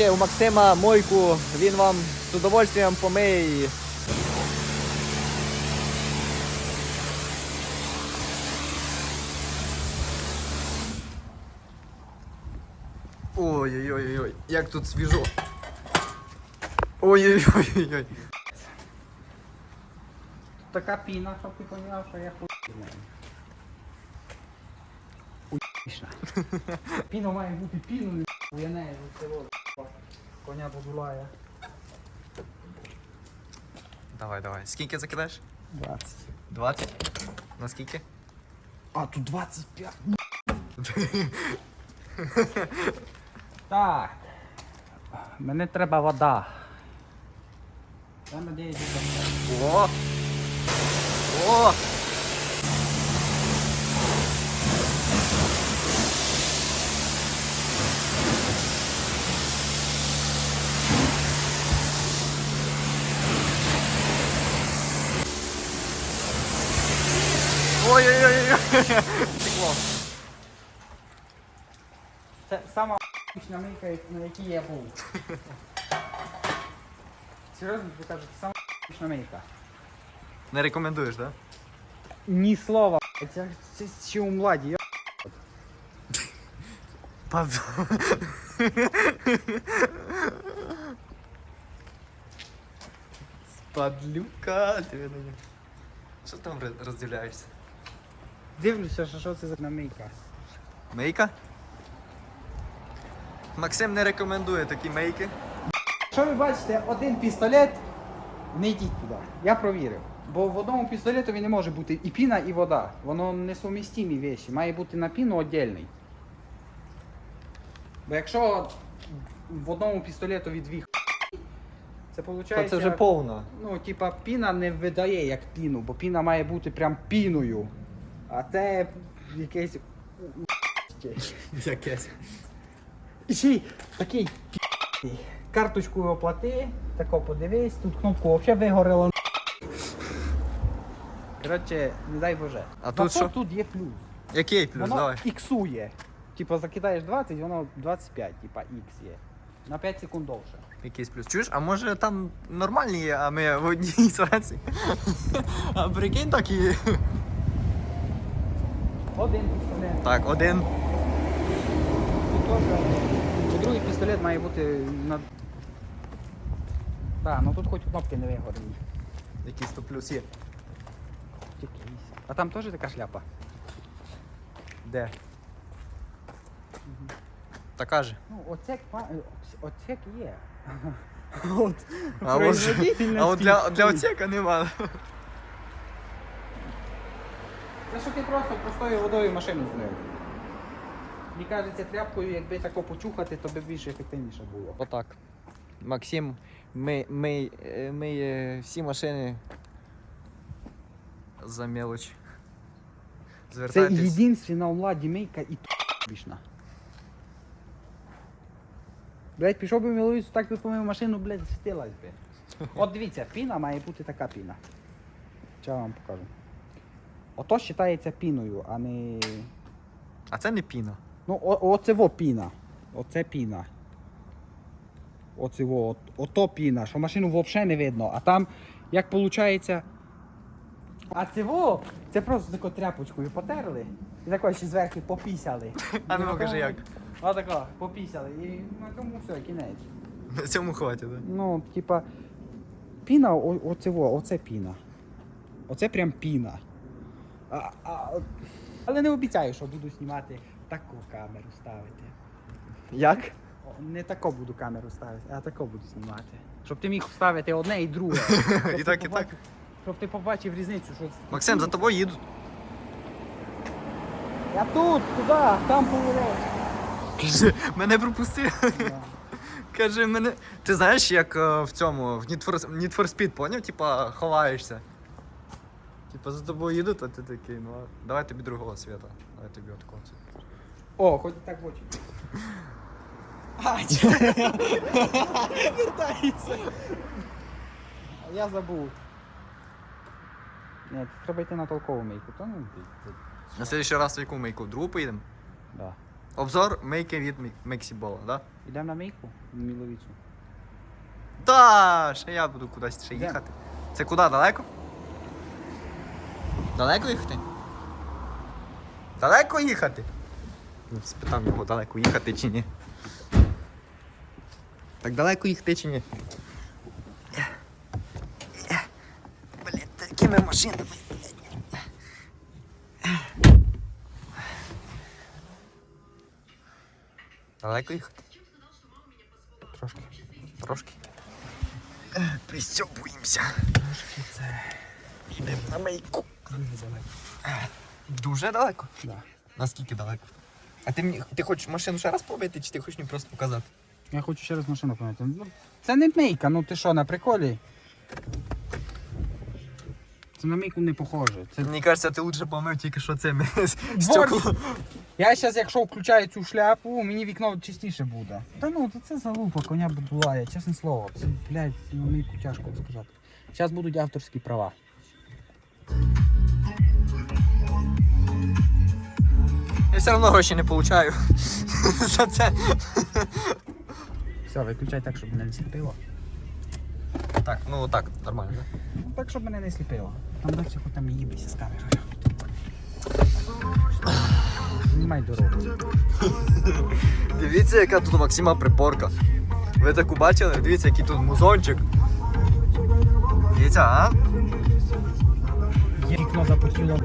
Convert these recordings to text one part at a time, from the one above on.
Беріть у Максима мойку, він вам з удовольствием помиє її. Ой-ой-ой, як тут свіжо. Ой-ой-ой. Така піна, щоб ти поняв, що я хуй знаю. Піна має бути піною, я не за село. Коня подулає. Давай, давай. Скільки закидаєш? 20. 20? На скільки? А, тут 25. так. Мене треба вода. Я надіюсь, що. О! О! Ой-ой-ой! Текло. Це сама ***чна мийка, на якій я був. Серйозно, ви кажете, сама ***чна мийка. Не рекомендуєш, так? Ні слова. Це, це ще у младі. Я... Да? Спадлюка. Ти мене- Що там роз- розділяєшся? Дивлюся, що, що це за мийка. Мейка? Максим не рекомендує такі мейки. Якщо ви бачите один пістолет, не йдіть туди. Я провірив. Бо в одному пістолетові не може бути і піна, і вода. Воно несумістимі речі. Має бути на піну віддільний. Бо якщо в одному пістолетові дві це виходить. повно. Ну, типа, піна не видає як піну, бо піна має бути прям піною. А це якесь. Якесь. І такий. Карточку оплати, тако подивись, тут кнопку взагалі вигорела. Коротше, не дай Боже. А тут що? тут є плюс. Який плюс? воно Давай. іксує. Типа закидаєш 20, воно 25, типа ікс є. На 5 секунд довше. Якийсь плюс. Чуєш, а може там нормальні є, а ми в одній сраці? А прикинь так і. Один пістолет. Так, один. Тут Другий пістолет має бути на. Так, ну тут хоч кнопки не вигорені. Якийсь то плюс є. А там теж така шляпа. Де? Така же. Ну, оцек, па- оцек є. А, от, а от для, для оцека нема. Це що ти просто простою водою машину змив. Мені кажеться, тряпкою, якби тако почухати, то би більш ефективніше було. Отак. Максим ми, ми, е, миє всі машини за мелоч. Це Звертайтесь. єдинственна у владі мийка і бішна. Блять, пішов би милуюсь, так би помив машину, блять, світилась би. От дивіться, піна має бути така піна. Що вам покажу. Ото вважається піною, а не. А це не піна. Ну, о, оце во піна. Оце піна. Оце во, от, ото піна, що машину взагалі не видно. А там, як виходить. А це во, це просто тако тряпочкою потерли. І тако ще зверху попісяли. А ну покажи як. Отако, попісяли. І на тому все, кінець. На цьому хватить, так? Ну, типа, піна, о, оце во, оце піна. Оце прям піна. А, а, але не обіцяю, що буду знімати таку камеру ставити. Як? Не тако буду камеру ставити, а тако буду знімати. Щоб ти міг вставити одне і друге. І так, і так. Щоб ти побачив різницю, що це- Максим, за тобою їдуть. Я тут, туди, там поворот. Каже, мене пропусти. Каже, мене. Ти знаєш, як е, в цьому, в Need for, Need for Speed, поняв? Типа ховаєшся. Типа за тобою їдуть, а ти такий, ну а давай тобі другого світа. Давай тобі от концу. О, хоч так в очі. А, Вертається. Я забув. Ні, треба йти на толкову мийку, то ну ти. ти- На следующий раз в яку мийку? В другу поїдемо? Да. Обзор мейки від Мі- Мексібола, да? Йдемо на мийку, на міловіцю. Та, ще я буду кудись ще Йдемо. їхати. Це куди, далеко? Далеко їхати? Далеко їхати? Ну, Спитав його, далеко їхати чи ні. Так далеко їхати чи ні? Блін, такими машинами. Далеко їхати? Трошки. Трошки. Пристьобуємося. Трошки це Йдемо на мейку. Дуже далеко. Дуже далеко? Да. Наскільки далеко? А ти мені ти хочеш машину ще раз побити, чи ти хочеш мені просто показати? Я хочу ще раз машину помити. Ну, це не мийка, ну ти що, на приколі? Це на мийку не похоже. Це... Мені кажеться, ти лучше помив тільки що це Дворник. Я зараз, якщо включаю цю шляпу, мені вікно чистіше буде. Та ну, то це залупа, коня будулає, чесне слово. Це, блядь, на мийку тяжко сказати. Зараз будуть авторські права. Все одно гроші не получаю. За це. Все, виключай так, щоб мене не сліпило. Так, ну так, нормально, так? Ну так, щоб мене не сліпило. Там далі хоч там їбися з камерою. Знімай дорогу. Дивіться, яка тут у Максима припорка. Ви таку бачили? Дивіться, який тут музончик. Дивіться, а? Є вікно запотіло.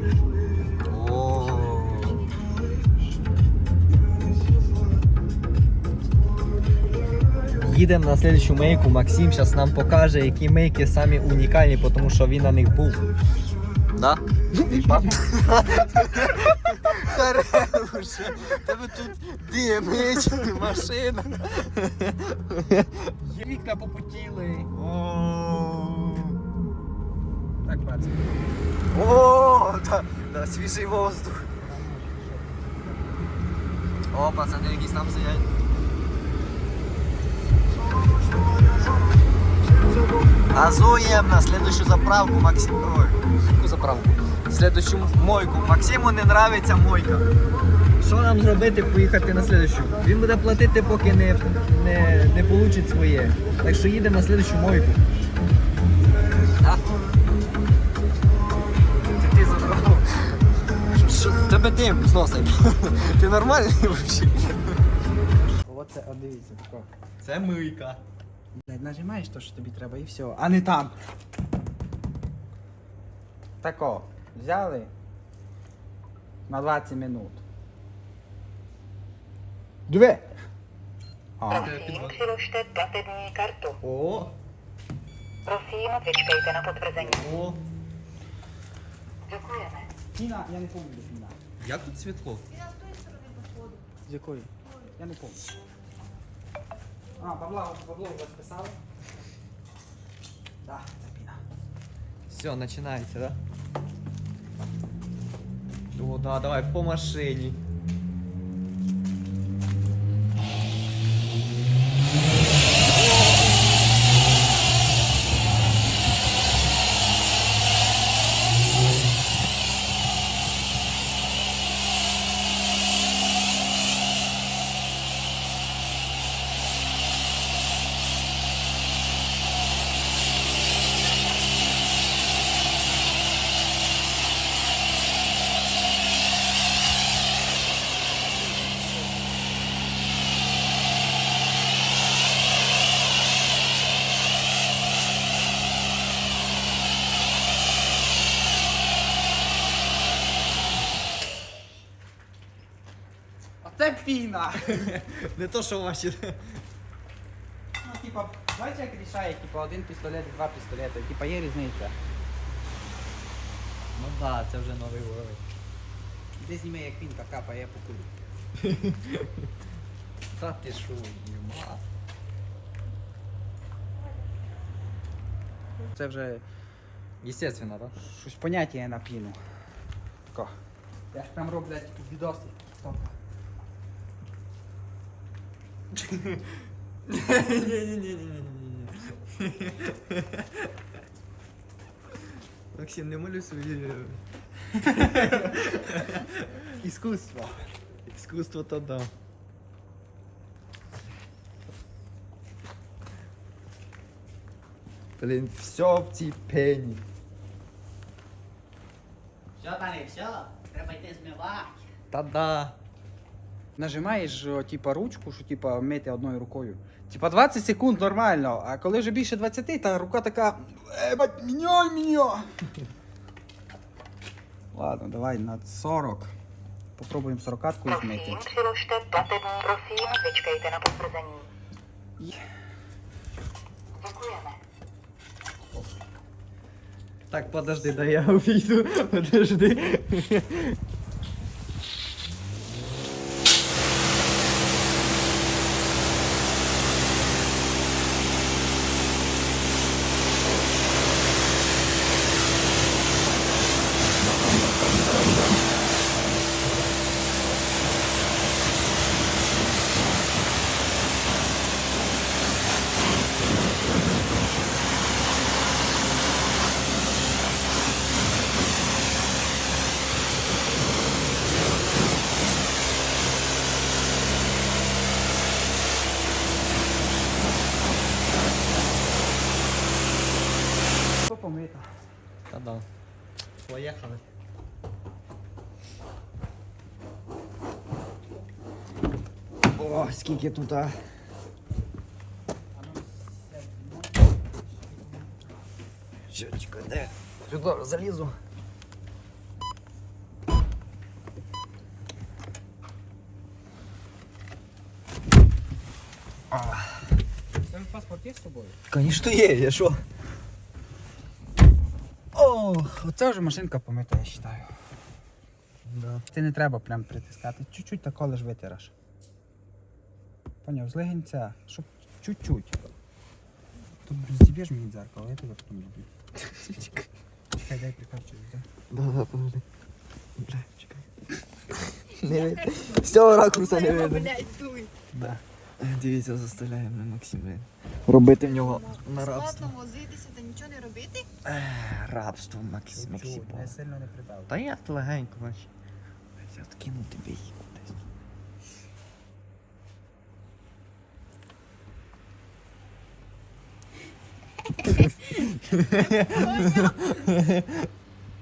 Їдемо на слідчу мейку. Максим зараз нам покаже, які мейки самі унікальні, тому що він на них був. Да? Хороше. Тебе тут димить машина. Вікна попотіли. Так, бачите. О, да, да, свіжий воздух. О, пацани, якісь там сидять. Газуємо на следующую заправку Максим. Ой, заправку? Следующу мойку. Максиму не нравиться мойка. Що нам зробити, поїхати на слідущу? Він буде платити, поки не, не, не получить своє. Так що їдемо на слідущу мойку. А? Ти, ти забрав. Що, що, тебе дим з носа. Ти нормальний взагалі? Оце, а дивіться, тако. Це мийка. Блядь, нажимаєш то, що тобі треба, і все. А не там. Тако. Взяли на 20 минут. Диви! А. Prosím, přiložte platební kartu. О, Prosím, vyčkejte na potvrzení. о. Děkujeme. Я не пам'ятаю, де. Як тут світло? З якої? Я не пам'ятаю. А, Павла, Павло вас списали? Да, це піна. Все, начинайте, да? О, да, давай по машині. Оце піна! Не то, що ваші. Ну, типа, бачиш, як рішає, типа, один пістолет, два пістолети. Типа, є різниця. Ну да, це вже новий уровень. Де зніме, як пінка капає по кулі. Та ти шо, нема. Це вже Естественно, да? щось поняття є на піну. Тако. Я ж прям роблять відоси. Стоп. Максим, не молю свої. Іскусство. Искусство то да. Блін, все в цій пені. Все, Таня, все, треба йти змивати. Та да. Нажимаєш, о, типа, ручку, що типа мити одною рукою. Типа 20 секунд нормально, а коли вже більше 20, та рука така. Ебать, міняй мене! Ладно, давай на 40. Попробуємо 40-ку змити. Děkujeme. Так, подожди, да я увійду. Подожди. Поїхали. О, скільки тут. А... Щечка, де? Сюди залізу. Тебе паспорт є з собою? Конечно є, я що? Оце вже машинка помита, я вважаю. Да. Ти не треба прям притискати. Чуть-чуть тако лиш витираш. Поняв, з щоб чуть-чуть. Тут зіб'єш мені дзеркало, я тебе потім люблю. Чекай, дай прикапчу, да? Да, да, подожди. Бля, чекай. Не видно. З цього ракурса не видно. Да. Дивіться, заставляємо Максима. Робити в нього на рабство. Складно возитися та нічого не робити. Ех, Рабство Максим не сильно не придав. Та я легенько бач. Я откину тебе її кудись.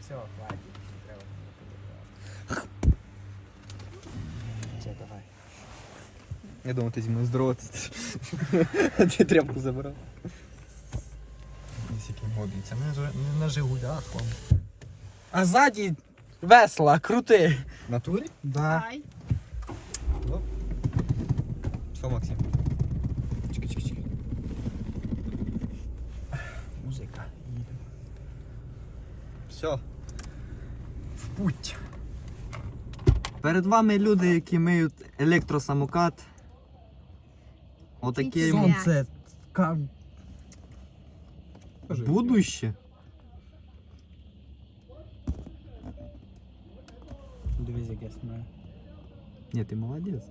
Все, хватить, не треба було Все, давай. Я думав, ти зі мною здороватися. А ти тряпку забирав. Ось який модний. Це не, не на Жигулях вам. А ззаді весла, крути. В натурі? Да. Ай. Що, Максим? Чекай, чекай, чекай. Музика. Все. В путь. Перед вами люди, які миють електросамокат. Отаке Сон. йому Сонце. Ка... будуще. Дивись, як я знімаю. Ні, ти молодець.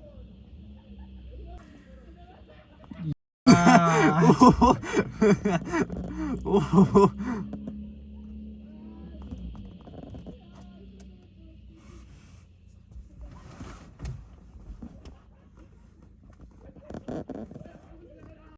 Ого. Ого.